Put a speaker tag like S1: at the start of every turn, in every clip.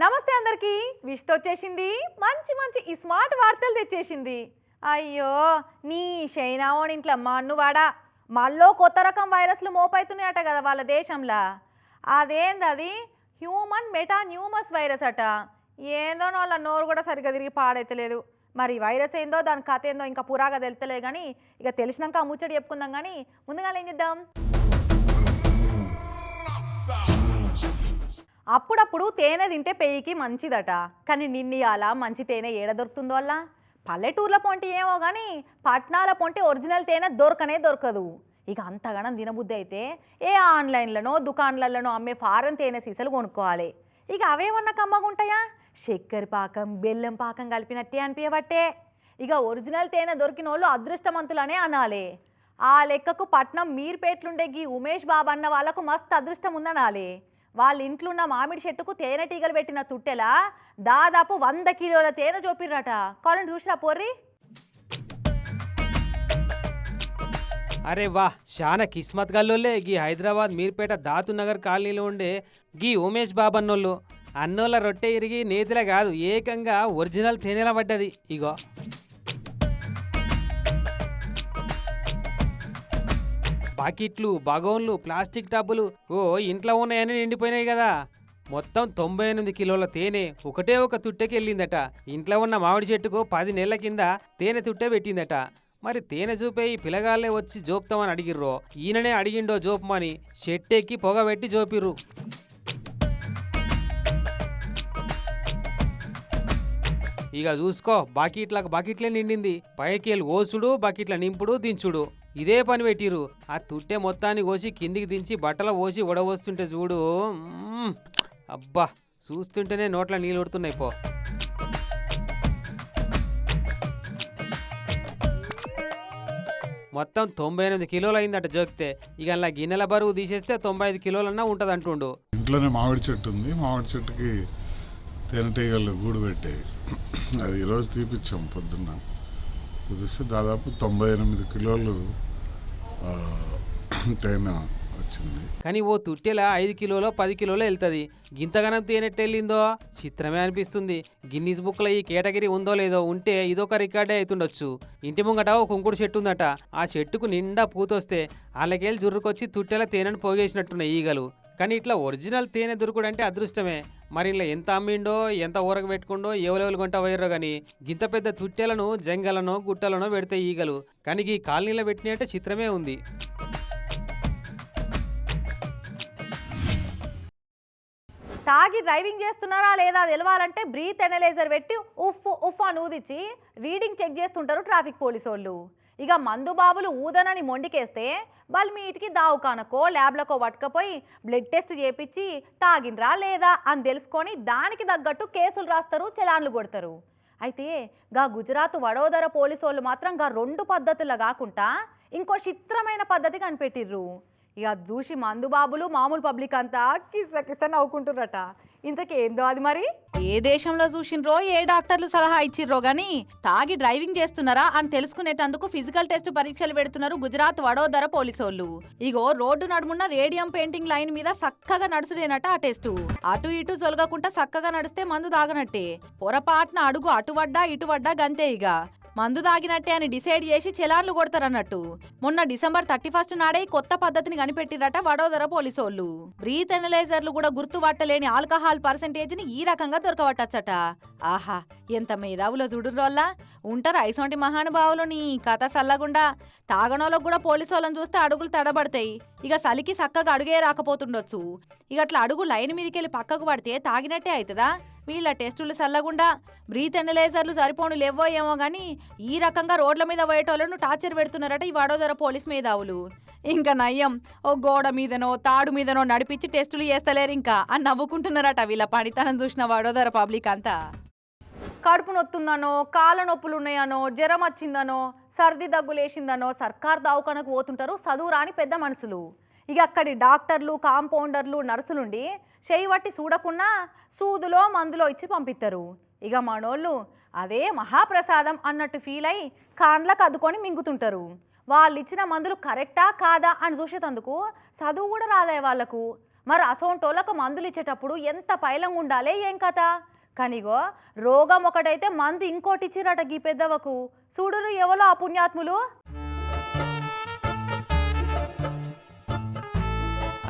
S1: నమస్తే అందరికీ. విష్తో వచ్చేసింది. మంచి మంచి ఈ స్మార్ట్ వార్తలు తెచ్చేసింది. అయ్యో నీ షైనావోని ఇంట్లో మన్ను వాడా మళ్ళీ కొత్త రకం వైరస్లు మోపైతున్నాయట కదా వాళ్ళ దేశంలో. అదేంది అది హ్యూమన్ మెటాన్యూమస్ వైరస్ అట. ఏందో వాళ్ళ నోరు కూడా సరిగ్గా తిరిగి పాడైతలేదు. మరి వైరస్ ఏందో దాని కథ ఏందో ఇంకా పురాగా తెలుతలే కానీ ఇక తెలిసినాక ఆ చెప్పుకుందాం కానీ ముందుగా ఏం చేద్దాం? అప్పుడప్పుడు తేనె తింటే పెయికి మంచిదట. కానీ నిన్నయాల మంచి తేనె ఏడ దొరుకుతుందో వల్ల పల్లెటూర్ల పొంటి ఏమో కానీ పట్నాల పొంటి ఒరిజినల్ తేనె దొరకనే దొరకదు. ఇక అంతగానం దినబుద్ధి అయితే ఏ ఆన్లైన్లనో దుకాన్లలోనో అమ్మే ఫారెన్ తేనె సీసలు కొనుక్కోవాలి. ఇక అవేమన్నా కమ్మగుంటాయా? చక్కెర పాకం బెల్లం పాకం కలిపినట్టే అనిపించబట్టే ఇక ఒరిజినల్ తేనె దొరికిన వాళ్ళు అదృష్టవంతులనే అనాలి. ఆ లెక్కకు పట్నం మీర్పేట్లుండే గీ ఉమేష్ బాబు అన్న వాళ్ళకు మస్తు అదృష్టం ఉందనాలి వాళ్ళ ఇంట్లో ఉన్న మామిడి చెట్టుకు తేనెటీగలు పెట్టిన తుట్టెలా? దాదాపు వంద కిలోల తేనె చూపిర్రట. కాలం చూసిరా పోర్రి?
S2: అరే వా శానా కిస్మత్ గల్లోలే గీ హైదరాబాద్ మీర్పేట దాతు నగర్ కాలనీలో ఉండే గీ ఉమేష్ బాబు అన్నోళ్ళు అన్నోళ్ళ రొట్టె ఇరిగి నేతిలే కాదు ఏకంగా ఒరిజినల్ తేనెల పడ్డది. ఇగో. బకెట్లు బగోన్లు ప్లాస్టిక్ టబ్బులు ఓ ఇంట్లో ఉన్నాయని నిండిపోయినాయి కదా. మొత్తం తొంభై ఎనిమిది కిలోల తేనె ఒకటే ఒక తుట్టెకి వెళ్ళిందట ఇంట్లో ఉన్న మామిడి చెట్టుకు పది నెలల కింద తేనె తుట్టె పెట్టిందట. మరి తేనె చూపే ఈ పిల్లగాళ్ళే వచ్చి జోపుతామని అడిగిర్రో? ఈయననే అడిగిండో జోపమని షెట్టెక్కి పొగ పెట్టి జోపిర్రు. ఇక చూసుకో బకెట్లకు బకెట్లే నిండింది. పైకెళ్ళి ఓసుడు బకెట్ల నింపుడు దించుడు. ఇదే పని పెట్టిరు ఆ తుట్టె మొత్తాన్ని కోసి కిందికి దించి బట్టలు పోసి ఉడవస్తుంటే చూడు. అబ్బా చూస్తుంటేనే నోట్ల నీళ్ళు ఉడుతున్నాయి పో. మొత్తం తొంభై ఎనిమిది కిలోలు అయిందట జోకితే. ఇక అలా గిన్నెల బరువు తీసేస్తే తొంభై ఐదు కిలోలన్నా ఉంటుంది అంటుండు
S3: ఇంట్లోనే మామిడి చెట్టు ఉంది. మామిడి చెట్టుకి తేనెటీగలు గూడు పెట్టాయి. అది ఈరోజు తీపిచ్చాం పొద్దున్న. కుదిస్తే దాదాపు తొంభై ఎనిమిది కిలోలు తేనె వచ్చింది.
S2: కానీ ఓ తుట్టెల ఐదు కిలోలో పది కిలోలో వెళ్తుంది. గింతగనం తేనెట్టు వెళ్ళిందో? చిత్రమే అనిపిస్తుంది. గిన్నీస్ బుక్లో ఈ కేటగిరీ ఉందో లేదో ఉంటే ఇదొక రికార్డే అవుతుండొచ్చు ఇంటి ముంగట ఒక కుంకుడు చెట్టు ఉందట. ఆ చెట్టుకు నిండా పూతొస్తే వాళ్ళకెళ్ళి జుర్రుకొచ్చి తుట్టెల తేనెను పోగేసినట్టున్నాయి ఈగలు. కానీ ఇట్లా ఒరిజినల్ తేనె దొరుకుడు అంటే అదృష్టమే. మరి ఇలా ఎంత అమ్మిండో ఎంత ఊరకు పెట్టుకుండో ఎవరెవరు కొంట పోయారో కానీ గింత పెద్ద తుట్టెలను జంగలనో గుట్టలనో పెడితే ఈగలు. కానీ ఈ కాలనీలో పెట్టినట్టే చిత్రమే ఉంది.
S1: తాగి డ్రైవింగ్ చేస్తున్నారా లేదా తెలవాలంటే బ్రీత్ ఎనలైజర్ పెట్టి ఉఫ్ ఉఫ్ అని ఊదిచ్చి రీడింగ్ చెక్ చేస్తుంటారు ట్రాఫిక్ పోలీసు వాళ్ళు ఇక మందు బాబులు ఊదనని మొండికేస్తే వాళ్ళు మీ ఇంటికి దావుకానకో ల్యాబ్లకో పట్టుకపోయి బ్లడ్ టెస్ట్ చేపించి తాగిండ్రా లేదా అని తెలుసుకొని దానికి తగ్గట్టు కేసులు రాస్తారు చలాన్లు కొడతారు. అయితే గా గుజరాత్ వడోదర పోలీసు వాళ్ళు మాత్రం గా రెండు పద్ధతుల కాకుండా ఇంకో చిత్రమైన పద్ధతి కనిపెట్టిర్రు. ఇక చూసి మందు బాబులు మామూలు పబ్లిక్ అంతా కిస్స కిస్స నవ్వుకుంటుర్రట. ఇంతకేందో అది మరి? ఏ దేశంలో చూసిండ్రో ఏ డాక్టర్లు సలహా ఇచ్చిర్రో గాని తాగి డ్రైవింగ్ చేస్తున్నారా అని తెలుసుకునేటందుకు ఫిజికల్ టెస్ట్ పరీక్షలు పెడుతున్నారు గుజరాత్ వడోదర పోలీసోళ్ళు. ఇగో రోడ్డు నడుమున్న రేడియం పెయింటింగ్ లైన్ మీద చక్కగా నడుచుడేనట ఆ టెస్టు. అటు ఇటు జొలగకుండా చక్కగా నడిస్తే మందు తాగనట్టే. పొరపాటున అడుగు అటువడ్డా ఇటువడ్డా గంతే ఇక మందు తాగినట్టే అని డిసైడ్ చేసి చెలాన్లు కొడతారన్నట్టు. మొన్న డిసెంబర్ థర్టీ ఫస్ట్ నాడే కొత్త పద్ధతిని కనిపెట్టిరట వడోదర పోలీసోళ్ళు. బ్రీత్ ఎనలైజర్లు కూడా గుర్తుపట్టలేని ఆల్కహాల్ పర్సెంటేజ్ని ఈ రకంగా దొరకవట్టచ్చట ఆహా ఎంత మేధావులో చూడురోల్లా ఉంటారు ఐసొంటి మహానుభావులు నీ కథ సల్లగుండా. తాగనోళ్ళకు కూడా పోలీసు వాళ్ళని చూస్తే అడుగులు తడబడతాయి. ఇక సలికి చక్కగా అడుగే రాకపోతుండొచ్చు. ఇక అట్లా అడుగు లైన్ మీదకెళ్ళి పక్కకు పడితే తాగినట్టే అవుతుందా వీళ్ళ టెస్టులు చల్లగుండా బ్రీత్ ఎనలైజర్లు సరిపోను లేవో ఏమో గానీ ఈ రకంగా రోడ్ల మీద పోయేటోళ్ళను టార్చర్ పెడుతున్నారట ఈ వడోదర పోలీస్ మేధావులు. ఇంకా నయ్యం ఓ గోడ మీదనో తాడు మీదనో నడిపించి టెస్టులు చేస్తలేరు ఇంకా అని నవ్వుకుంటున్నారట వీళ్ళ పనితనం చూసిన వడోదర పబ్లిక్ అంతా. కడుపు నొత్తుందనో కాళ్ళ నొప్పులు ఉన్నాయనో జ్వరం వచ్చిందనో సర్ది దగ్గులేసిందనో సర్కార్ దవాఖానకు పోతుంటారు చదువు రాని పెద్ద మనుషులు. ఇక అక్కడి డాక్టర్లు కాంపౌండర్లు నర్సులుండి చేయి పట్టి చూడకున్నా సూదులో మందులో ఇచ్చి పంపిస్తారు ఇక మనోళ్ళు అదే మహాప్రసాదం అన్నట్టు ఫీల్ అయి కాండ్లకు అద్దుకొని మింగుతుంటారు. వాళ్ళు ఇచ్చిన మందులు కరెక్టా కాదా అని చూసేటందుకు చదువు కూడా రాదే వాళ్ళకు. మరి అసోంటోళ్ళకు మందులు ఇచ్చేటప్పుడు ఎంత పైలంగా ఉండాలి ఏం కథ? కనిగో రోగం ఒకటైతే మందు ఇంకోటి ఇచ్చిరట గీ పెద్దవకు చూడురు ఎవలో ఆ పుణ్యాత్ములు?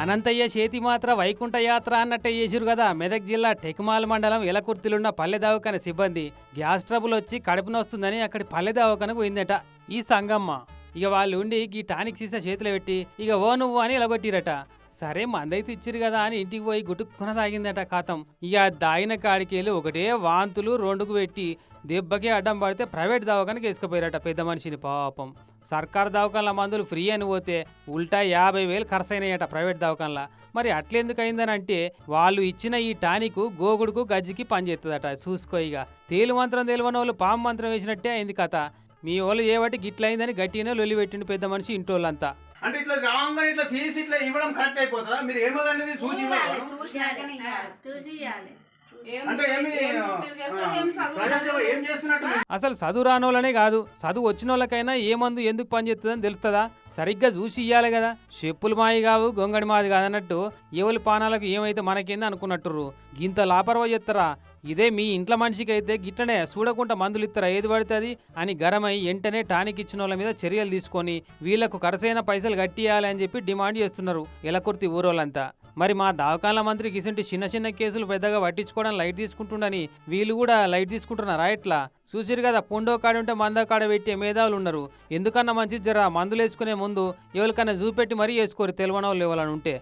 S2: అనంతయ్య చేతి మాత్ర వైకుంఠ యాత్ర అన్నట్టే చేసిరు కదా. మెదక్ జిల్లా టెక్మాల్ మండలం ఎలకుర్తిలున్న పల్లె దవాఖాన సిబ్బంది గ్యాస్ ట్రబుల్ వచ్చి కడుపు నొస్తుందని అక్కడి పల్లె దవాఖానకు పోయిందట. ఈ సంగమ్మ. ఇక వాళ్ళు ఉండి ఈ టానిక్ సీసా చేతిలో పెట్టి ఇక ఓ నువ్వు అని ఇలగొట్టిరట సరే మందైతే ఇచ్చిరు కదా అని ఇంటికి పోయి గుట్టుకున తాగిందట కాతం ఇక దాయిన దాగిన కాడికి వెళ్ళి ఒకటే వాంతులు రెండుకు పెట్టి దెబ్బకి అడ్డం పడితే ప్రైవేట్ దవాఖానకి వేసుకుపోయారట పెద్ద మనిషిని పాపం. సర్కార్ దవాఖాన్ల మందులు ఫ్రీ అని పోతే ఉల్టా యాభై వేలు ఖర్చు అయినాయట ప్రైవేట్ దవాఖాన్ల. మరి అట్లెందుకు అయిందని అంటే వాళ్ళు ఇచ్చిన ఈ టానిక్ గోగుడుకు గజ్జికి పనిచేస్తుందట చూసుకో ఇక తేలు మంత్రం తెలియని వాళ్ళు పాము మంత్రం వేసినట్టే అయింది కథ. మీ వాళ్ళు ఏవటి గిట్లయిందని గట్టిగానే లొల్లి పెట్టిండు పెద్ద మనిషి ఇంటోళ్ళంతా.
S4: అంటే ఇట్లా రావంగా ఇట్లా తీసి ఇట్లా ఇవ్వడం కరెక్ట్ అయిపోతుందా? మీరు ఏమోదనేది చూసి
S5: చూసి
S4: అంటే ఏమి ఆ, ప్రజాసేవ ఏం చేస్తున్నట్టు మీరు?
S2: అసలు చదువు రానోళ్ళనే కాదు. చదువు వచ్చిన వాళ్ళకైనా ఏ మందు ఎందుకు పనిచేస్తుందని తెలుస్తుందా? సరిగ్గా చూసి ఇయ్యాలి కదా. చెప్పులు మాయి కావు గొంగడి మాది కాదన్నట్టు ఎవరి పానాలకు ఏమైతే మనకేంది అనుకున్నట్టుర్రు. గింత లాపరవ చేస్తారా ఇదే మీ ఇంట్లో మనిషికి అయితే గిట్టనే చూడకుండా మందులు ఇస్తారా ఏది పడుతుంది అని గరమై వెంటనే టానిక్ ఇచ్చిన వాళ్ళ మీద చర్యలు తీసుకొని వీళ్ళకు కరసైన పైసలు కట్టియాలి అని చెప్పి డిమాండ్ చేస్తున్నారు ఎలకుర్తి ఊరోళ్ళంతా. మరి మా దావకాల మంత్రికి ఇసంటి చిన్న చిన్న కేసులు పెద్దగా పట్టించుకోవడం లైట్ తీసుకుంటుండని వీళ్ళు కూడా లైట్ తీసుకుంటున్నారా ఎట్లా? చూసిరు కదా పుండో కాడ ఉంటే మంద కాడ పెట్టే మేధావులు ఉన్నారు. ఎందుకన్నా మంచిది జర మందులు వేసుకునే ముందు ఎవరికన్నా చూపెట్టి మరీ వేసుకోరు తెలియని వాళ్ళు ఉంటే.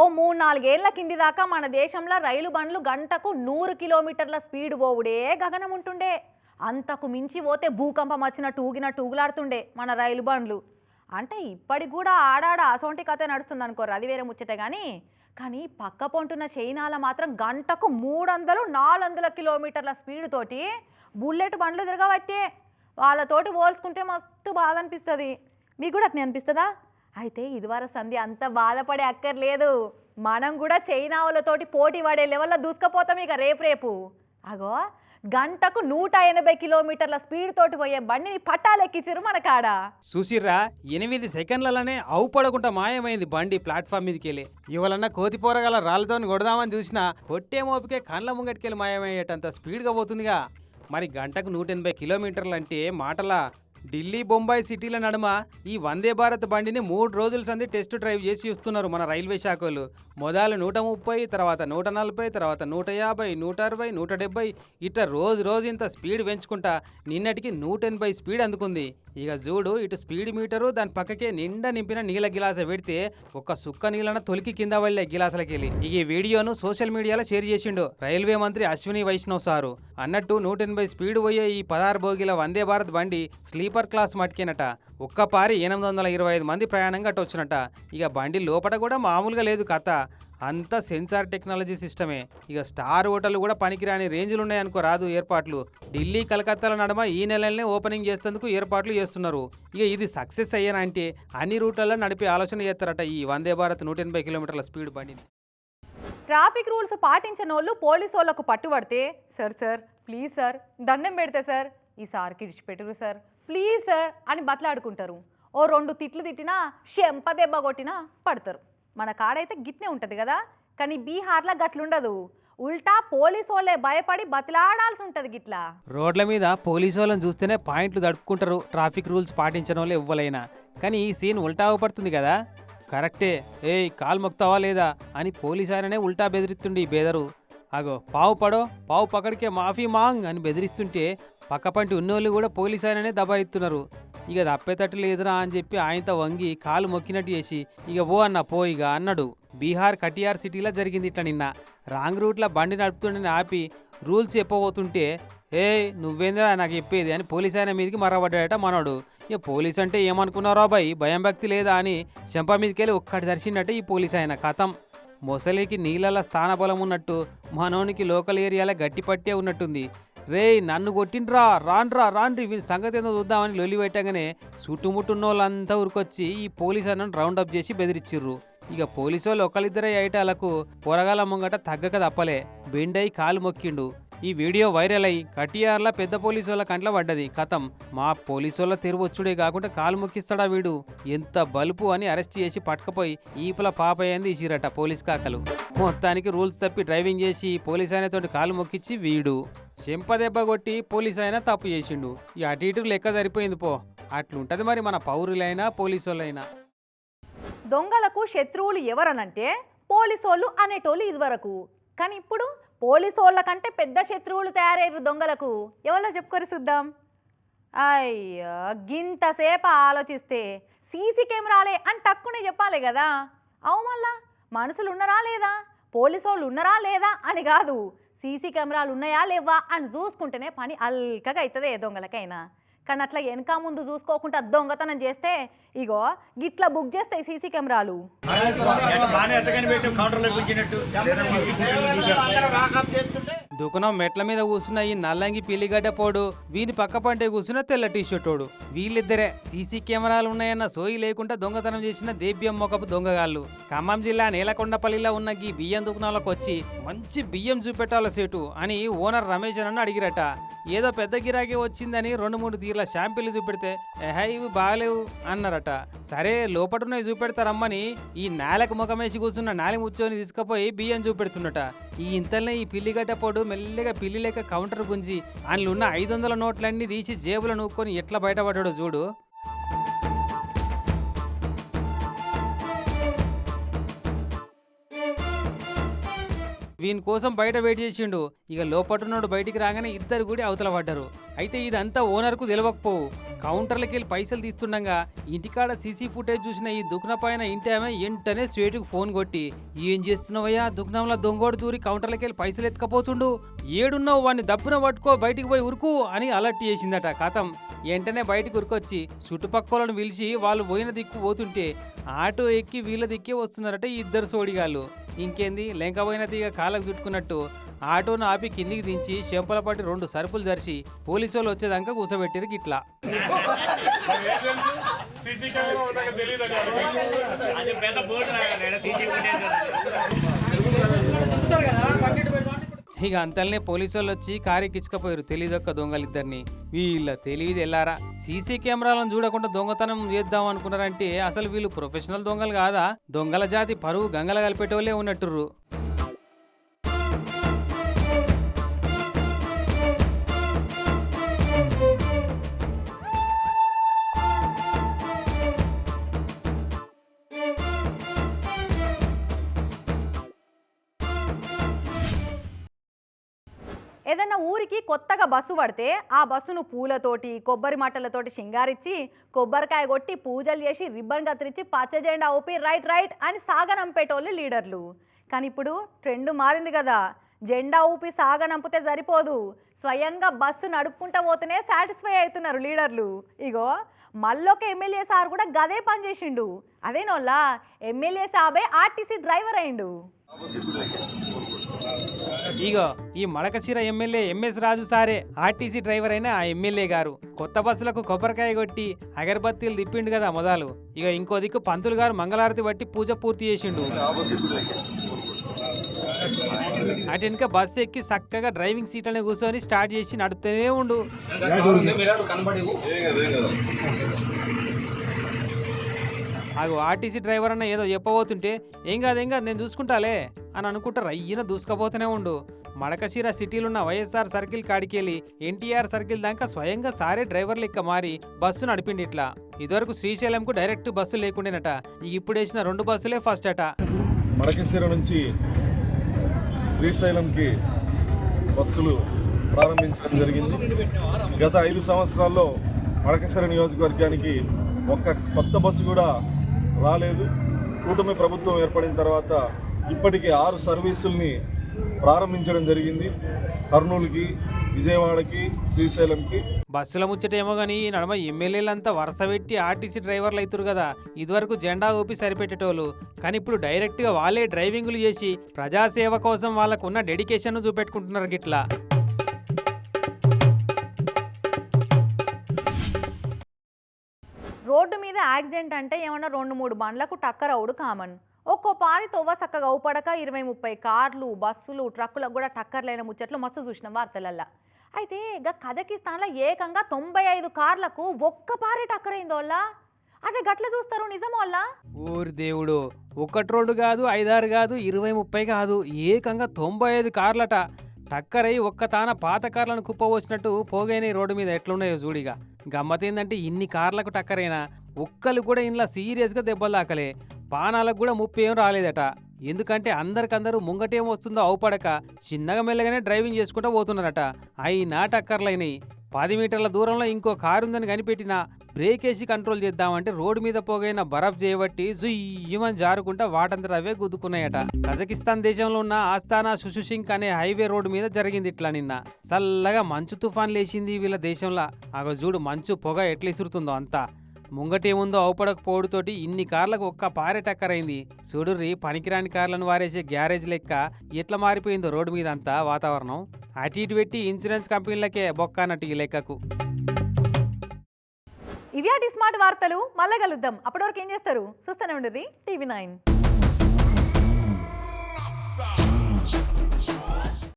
S1: ఓ మూడు నాలుగేళ్ళ కింది దాకా మన దేశంలో రైలు బండ్లు గంటకు నూరు కిలోమీటర్ల స్పీడ్ పోవుడే గగనం ఉంటుండే. అంతకు మించి పోతే భూకంపం వచ్చినట్టు ఊగినట్టు ఊగులాడుతుండే మన రైలు బండ్లు. అంటే ఇప్పటికి కూడా ఆడాడ అసొంటి కథ నడుస్తుంది అనుకోరు అది వేరే ముచ్చట కానీ కానీ పక్క పొంటున్న చైనాల మాత్రం గంటకు మూడు వందలు నాలుగు వందల కిలోమీటర్ల స్పీడ్ తోటి బుల్లెట్ బండ్లు తిరగవైతే వాళ్ళతోటి పోల్చుకుంటే మస్తు బాధ అనిపిస్తుంది. మీకు కూడా అట్నే అనిపిస్తుందా? అయితే ఇదివార సంధి అంత బాధపడే అక్కర్లేదు. మనం కూడా చైనా వాళ్ళతోటి పోటీ పడే లెవెల్లో దూసుకపోతాం ఇక రేపు రేపు. అగో గంటకు నూట ఎనభై కిలోమీటర్ల స్పీడ్ తోటి పోయే బండిని పట్టాలెక్కించారు మన కాడ.
S2: చూసిర్రా ఎనిమిది సెకండ్లలోనే అవుపడకుండా మాయమైంది బండి ప్లాట్ఫామ్ మీదకి వెళ్ళి ఇవాళన్నా కోతి పోరగల రాళ్ళతో కొడదామని చూసినా కొట్టే మోపికే కండ్ల ముంగటికెళ్ళి మాయమయ్యేటంత స్పీడ్గా పోతుందిగా. మరి గంటకు నూట ఎనభై కిలోమీటర్లు అంటే మాటలా? ఢిల్లీ బొంబాయి సిటీల నడుమ ఈ వందే భారత్ బండిని మూడు రోజుల సంది టెస్ట్ డ్రైవ్ చేసి చూస్తున్నారు మన రైల్వే శాఖ వాళ్ళు మొదలు నూట ముప్పై తర్వాత నూట నలభై తర్వాత నూట యాభై నూట అరవై నూట డెబ్బై ఇట్లా రోజు రోజు ఇంత స్పీడ్ పెంచుకుంటా నిన్నటికి నూట ఎనభై స్పీడ్ అందుకుంది. ఇక చూడు ఇటు స్పీడ్ మీటరు దాని పక్కకే నిండా నింపిన నీళ్ళ గిలాస పెడితే ఒక సుక్క నీళ్ళన తొలికి కింద వెళ్ళే గిలాసలకెళ్ళి ఈ వీడియోను సోషల్ మీడియాలో షేర్ చేసిండు రైల్వే మంత్రి అశ్విని వైష్ణవ్ సారు. అన్నట్టు నూట ఎనభై స్పీడ్ పోయే ఈ పదహారు బోగిల వందే భారత్ బండి స్లీపర్ క్లాస్ మట్కేనట ఒక్కపారి ఎనిమిది వందల ఇరవై ఐదు మంది ప్రయాణం కట్టొచ్చునట ఇక బండి లోపల కూడా మామూలుగా లేదు కథ. అంతా సెన్సార్ టెక్నాలజీ సిస్టమే. ఇక స్టార్ హోటల్ కూడా పనికిరాని రేంజ్లు ఉన్నాయనుకో రాదు ఏర్పాట్లు. ఢిల్లీ కలకత్తాల నడుమ ఈ నెలనే ఓపెనింగ్ చేసేందుకు ఏర్పాట్లు చేస్తున్నారు. ఇక ఇది సక్సెస్ అయ్యానంటే అన్ని రూట్లలో నడిపే ఆలోచన చేస్తారట ఈ వందే భారత్ నూట ఎనభై కిలోమీటర్ల స్పీడ్ బండి
S1: ట్రాఫిక్ రూల్స్ పాటించని వాళ్ళు పోలీసు వాళ్ళకు పట్టుబడితే సార్ సార్ ప్లీజ్ సార్ దండం పెడితే సార్ ఈ సార్కి ఇడిచిపెట్టరు సార్ ప్లీజ్ సార్ అని బతలాడుకుంటారు. ఓ రెండు తిట్లు తిట్టినా శంప దెబ్బ కొట్టినా పడతారు. మన కాడైతే గిట్నే ఉంటుంది కదా. కానీ బీహార్లో గట్లుండదు. ఉల్టా పోలీసు వాళ్ళే భయపడి బతిలాడాల్సి ఉంటుంది గిట్లా.
S2: రోడ్ల మీద పోలీసు వాళ్ళని చూస్తేనే పాయింట్లు దడుపుకుంటారు ట్రాఫిక్ రూల్స్ పాటించడం వాళ్ళు ఇవ్వలైనా కానీ ఈ సీన్ ఉల్టా పడుతుంది కదా. కరెక్టే. ఏయ్ కాలు మొక్తావా లేదా? అని పోలీస్ ఆయననే ఉల్టా బెదిరిస్తుండే ఈ బెదరు. అగో పావు పడో పావు పకడికే మాఫీ మాంగ్ అని బెదిరిస్తుంటే పక్కపంటి ఉన్నోళ్ళు కూడా పోలీస్ ఆయననే దబాయిస్తున్నారు ఇక తప్పేటట్టు లేదురా అని చెప్పి ఆయనతో వంగి కాలు మొక్కినట్టు చేసి ఇక ఓ అన్న పో ఇక అన్నాడు. బీహార్ కటియార్ సిటీలో జరిగింది ఇట్లా నిన్న. రాంగ్ రూట్లో బండి నడుపుతుండని ఆపి రూల్స్ చెప్పబోతుంటే ఏ నువ్వేందా నాకు చెప్పేది అని పోలీస్ ఆయన మీదకి మరవబడ్డాడట మనోడు. ఇక పోలీస్ అంటే ఏమనుకున్నారో బాయ్ భయం భక్తి లేదా అని చెంప మీదకి వెళ్ళి ఒక్కటి దర్శిండట ఈ పోలీస్ ఆయన కథం. మొసలికి నీళ్ళ స్థానబలం ఉన్నట్టు మనోనికి లోకల్ ఏరియాలో గట్టి పట్టే ఉన్నట్టుంది. రేయ్ నన్ను కొట్టిండ్రా రాండ్రా రాండ్రి వీని సంగతి ఏదో చూద్దామని లొల్లి పెట్టగానే చుట్టుముట్టున్న వాళ్ళంతా ఉరికొచ్చి ఈ పోలీస్ అన్నను రౌండప్ చేసి బెదిరిచ్చిర్రు. ఇక పోలీసు వాళ్ళు ఒకళ్ళిద్దరే ఐటాలకు పొరగాల ముంగట తగ్గక తప్పలే బెండై కాలు మొక్కిండు. ఈ వీడియో వైరల్ అయి కటియార్ల పెద్ద పోలీసు వాళ్ళ కంట్లో పడ్డది. కథం మా పోలీసు వాళ్ళ తెరువచ్చుడే కాకుండా కాలు మొక్కిస్తాడా వీడు? ఎంత బలుపు అని అరెస్ట్ చేసి పట్టుకపోయి ఈపుల పాపయ్యింది ఇసిరట పోలీస్ కాకలు. మొత్తానికి రూల్స్ తప్పి డ్రైవింగ్ చేసి పోలీస్ ఆయనతోటి కాలు మొక్కిచ్చి వీడు. చెంపదెబ్బ కొట్టి పోలీస్ అయినా తప్పు చేసిండు. ఈ అటు ఇటు లెక్క సరిపోయింది పో. అట్లుంటది మరి మన పౌరులైనా పోలీసు వాళ్ళైనా
S1: దొంగలకు శత్రువులు ఎవరనంటే పోలీసోళ్ళు అనేటోళ్ళు ఇదివరకు. కానీ ఇప్పుడు పోలీసోళ్ళ కంటే పెద్ద శత్రువులు తయారయ్యారు దొంగలకు. ఎవరో చెప్పుకొని చూద్దాం? అయ్యో గింతసేపు ఆలోచిస్తే సీసీ కెమెరాలే అని తక్కువనే చెప్పాలి కదా. అవు మళ్ళా మనుషులు ఉన్నారా లేదా? పోలీసోళ్ళు ఉన్నారా లేదా అని కాదు. సీసీ కెమెరాలు ఉన్నాయా లేవా అని చూసుకుంటేనే పని అల్కగా అవుతుంది ఏ దొంగలకైనా. కానీ అట్లా వెనక ముందు చూసుకోకుండా దొంగతనం చేస్తే ఇగో గిట్లా బుక్ చేస్తాయి సీసీ కెమెరాలు.
S2: దుకాణం మెట్ల మీద కూర్చున్న ఈ నల్లంగి పిల్లిగడ్డ పోడు వీని పక్క పంటే కూర్చున్న తెల్ల టీషర్టోడు వీళ్ళిద్దరే సీసీ కెమెరాలు ఉన్నాయన్న సోయి లేకుండా దొంగతనం చేసిన దేబ్యం మొకపు దొంగగాళ్ళు. ఖమ్మం జిల్లా నేలకొండపల్లిలో ఉన్న ఈ బియ్యం దుకాణాలకు వచ్చి మంచి బియ్యం చూపెట్టాల సేటు అని ఓనర్ రమేష్ నన్ను అడిగిరట. ఏదో పెద్ద గిరాకీ వచ్చిందని రెండు మూడు తీర్ల షాంపిల్లు చూపెడితే ఎహా ఇవి బాగలేవు అన్నారట. సరే లోపటున్నవి చూపెడతారమ్మని ఈ నేలకు ముఖమేసి కూర్చున్న నాలి ముచ్చోని తీసుకుపోయి బియ్యం చూపెడుతున్నట ఈ ఇంతల్నే ఈ పిల్లిగడ్డ పొడు మెల్లిగా పిల్లి లేక కౌంటర్ గుంజి అందులో ఉన్న ఐదు వందల నోట్లన్నీ తీసి జేబులో నూక్కొని ఎట్లా బయటపడ్డాడో చూడు. వీని కోసం బయట వెయిట్ చేసిండు. ఇక లోపట్టున్నాడు బయటికి రాగానే ఇద్దరు కూడా అవతల పడ్డారు. అయితే ఇదంతా ఓనర్కు తెలియకపోవు కౌంటర్లకి వెళ్ళి పైసలు తీస్తుండగా ఇంటికాడ సీసీ ఫుటేజ్ చూసిన ఈ దుకాణ పైన ఇంటి ఆమె వెంటనే స్వేటుకు ఫోన్ కొట్టి ఏం చేస్తున్నావయ్యా? దుకాణంలో దొంగోడు దూరి కౌంటర్లకి వెళ్ళి పైసలు ఎత్తుకపోతుండు. ఏడున్నావు వాడిని దప్పున పట్టుకో బయటికి పోయి ఉరుకు అని అలర్ట్ చేసిందట కథం. వెంటనే బయటకు ఉరుకొచ్చి చుట్టుపక్కలను పిలిచి వాళ్ళు పోయిన దిక్కు పోతుంటే ఆటో ఎక్కి వీళ్ళ దిక్కే వస్తున్నారట ఈ ఇద్దరు సోడిగాళ్ళు. ఇంకేంది? లెంకపోయిన తీగ కాళ్ళకు చుట్టుకున్నట్టు ఆటోను ఆపి కిందికి దించి చెంపల పట్టి రెండు సరుపులు జరిచి పోలీసు వాళ్ళు వచ్చేదాకా కూసబెట్టిరు గిట్లా. ఇక అంతల్నే పోలీసు వాళ్ళు వచ్చి కారు ఎక్కించుకపోయారు తెలియదొక్క దొంగలిద్దరిని. వీళ్ళ తెలియదు ఎల్లారా? సీసీ కెమెరాలను చూడకుండా దొంగతనం చేద్దాం అనుకున్నారంటే అసలు వీళ్ళు ప్రొఫెషనల్ దొంగలు కాదా? దొంగల జాతి పరువు గంగల కలిపేటోళ్ళే ఉన్నట్టుర్రు.
S1: ఏదైనా ఊరికి కొత్తగా బస్సు పడితే ఆ బస్సును పూలతోటి కొబ్బరి మట్టలతోటి శింగారిచ్చి కొబ్బరికాయ కొట్టి పూజలు చేసి రిబ్బన్ కత్తిరించి పచ్చ జెండా ఊపి రైట్ రైట్ అని సాగనంపేటోళ్ళు లీడర్లు. కానీ ఇప్పుడు ట్రెండ్ మారింది కదా. జెండా ఊపి సాగనంపితే సరిపోదు. స్వయంగా బస్సు నడుపుకుంటా పోతేనే సాటిస్ఫై అవుతున్నారు లీడర్లు. ఇగో మళ్ళొక ఎమ్మెల్యే సార్ కూడా గదే పని చేసిండు. అదేనోళ్ళ ఎమ్మెల్యే సాబే ఆర్టీసీ డ్రైవర్ అయిండు.
S2: ఇగో ఈ మడకశిర ఎమ్మెల్యే ఎంఎస్ రాజు సారే ఆర్టీసీ డ్రైవర్ అయిన ఆ ఎమ్మెల్యే గారు. కొత్త బస్సులకు కొబ్బరికాయ కొట్టి అగరబత్తీలు తిప్పిండు కదా మొదలు. ఇక ఇంకో దిక్కు పంతులు గారు మంగళారతి బట్టి పూజ పూర్తి చేసిండు. అటు వెనుక బస్సు ఎక్కి చక్కగా డ్రైవింగ్ సీట్లోనే కూర్చొని స్టార్ట్ చేసి నడుపుతూనే ఉండు. ఆగు ఆర్టీసీ డ్రైవర్ అన్న ఏదో చెప్పబోతుంటే ఏం కాదు ఏం కాదు నేను చూసుకుంటాలే అని అనుకుంటా రయ్యన దూసుకుపోతూనే ఉండు. మడకశీర సిటీలో ఉన్న వైఎస్ఆర్ సర్కిల్ కాడికెళ్ళి ఎన్టీఆర్ సర్కిల్ దాకా స్వయంగా సారే డ్రైవర్ లెక్క మారి బస్సు నడిపిండి ఇట్లా. ఇదివరకు శ్రీశైలంకు డైరెక్ట్ బస్సు లేకుండేనట ఇప్పుడు వేసిన రెండు బస్సులే ఫస్ట్ అట.
S6: మడకశీర నుంచి శ్రీశైలంకి బస్సులు ప్రారంభించడం జరిగింది. గత ఐదు సంవత్సరాల్లో మడకశీర నియోజకవర్గానికి ఒక్క కొత్త బస్సు కూడా రాలేదు. కూటమి ప్రభుత్వం ఏర్పడిన తర్వాత ఇప్పటికి ఆరు సర్వీసుల్ని ప్రారంభించడం జరిగింది. కర్నూలుకి విజయవాడకి శ్రీశైలంకి.
S2: బస్సుల ముచ్చటేమో కానీ ఈ నడమ ఎమ్మెల్యేలంతా వరుస పెట్టి ఆర్టీసీ డ్రైవర్లు అవుతారు కదా. ఇదివరకు జెండా ఊపి సరిపెట్టేటోళ్ళు. కానీ ఇప్పుడు డైరెక్ట్గా వాళ్ళే డ్రైవింగ్లు చేసి ప్రజాసేవ కోసం వాళ్ళకు ఉన్న డెడికేషన్ చూపెట్టుకుంటున్నారు గిట్లా.
S1: యాక్సిడెంట్ అంటే ఏమన్నా రెండు మూడు బండ్లకు టక్కర్ అవుడు కామన్. ఒక్కో పారి తొవ్వ చక్కగా అవుపడక ఇరవై ముప్పై కార్లు బస్సులు ట్రక్కులకు కూడా టక్కర్లైన ముచ్చట్లు మస్తు చూసిన వార్తలల్లా. అయితే ఇక కజకిస్తాన్లో ఏకంగా తొంభై ఐదు కార్లకు ఒక్క పారి టక్కరైంది వాళ్ళ. అంటే గట్ల చూస్తారు నిజం వాళ్ళ?
S2: ఊరి దేవుడు ఒకటి రెండు కాదు ఐదారు కాదు ఇరవై ముప్పై కాదు ఏకంగా తొంభై ఐదు కార్లట. టక్కరై ఒక్క తాన పాత కార్లను కుప్పవచ్చినట్టు పోగైన రోడ్డు మీద ఎట్లున్నాయో చూడిగా గమ్మతేందంటే ఇన్ని కార్లకు టక్కరైనా ఒక్కలు కూడా ఇంట్లో సీరియస్గా దెబ్బలు తాకలే. పానాలకు కూడా ముప్పి ఏం రాలేదట. ఎందుకంటే అందరికందరూ ముంగటేం వస్తుందో అవుపడక చిన్నగా మెల్లగానే డ్రైవింగ్ చేసుకుంటూ పోతున్నారట. అయి నాటక్కర్లైనవి పది మీటర్ల దూరంలో ఇంకో కారు ఉందని కనిపెట్టినా బ్రేక్ వేసి కంట్రోల్ చేద్దామంటే రోడ్డు మీద పోగైన బరఫ్ చేయబట్టి జుయ్యమని జారుకుంటా వాటంతట అవే గుద్దుకున్నాయట. కజకిస్తాన్ దేశంలో ఉన్న ఆస్థానా సుషుషింక్ అనే హైవే రోడ్డు మీద జరిగింది ఇట్లా నిన్న. చల్లగా మంచు తుఫాన్ లేచింది వీళ్ళ దేశంలో. అగో చూడు మంచు పొగ ఎట్లా ఇసురుతుందో అంతా. ముంగటేముందో అవుపడకపోవడుతోటి ఇన్ని కార్లకు ఒక్క పారే టక్కరైంది. చూడుర్రి పనికిరాని కార్లను వారేసే గ్యారేజ్ లెక్క ఎట్లా మారిపోయిందో రోడ్డు మీద అంతా వాతావరణం. అటు ఇటు పెట్టి ఇన్సూరెన్స్ కంపెనీలకే బొక్క ఈ లెక్కకు.
S1: ఇవి అటు స్మార్ట్ వార్తలు మళ్ళా కలుద్దాం. అప్పటివరకు ఏం చేస్తారు? చూస్తూనే ఉండరు టీవీ నైన్.